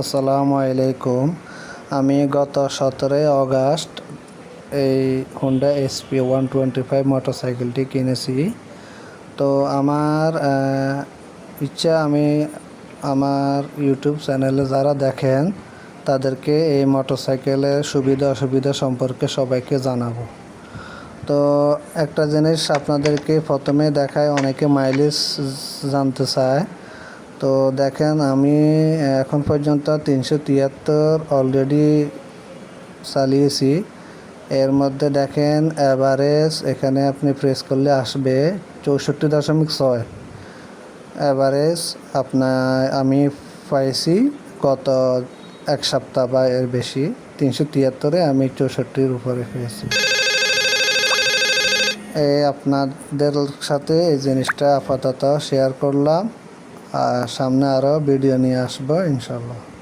আসসালামু আলাইকুম। আমি গত সতেরোই অগাস্ট এই Honda SP one twenty five মোটরসাইকেলটি কিনেছি। তো আমার ইচ্ছা, আমি আমার ইউটিউব চ্যানেলে যারা দেখেন, তাদেরকে এই মোটরসাইকেলের সুবিধা, অসুবিধা সম্পর্কে সবাইকে জানাব। তো একটা জিনিস আপনাদেরকে প্রথমে দেখায়, অনেকে মাইলেজ জানতে চায়। তো দেখেন, আমি এখন পর্যন্ত তিনশো তিয়াত্তর অলরেডি চালিয়েছি। এর মধ্যে দেখেন অ্যাভারেজ এখানে আপনি প্রেস করলে আসবে চৌষট্টি দশমিক ছয়। অ্যাভারেজ আপনার, আমি পাইছি গত এক সপ্তাহ বা এর বেশি, তিনশো তিয়াত্তরে আমি চৌষট্টির উপরে পেয়েছি। এই আপনাদের সাথে এই জিনিসটা আপাতত শেয়ার করলাম। আর সামনে আরও ভিডিও নিয়ে আসব ইনশাল্লাহ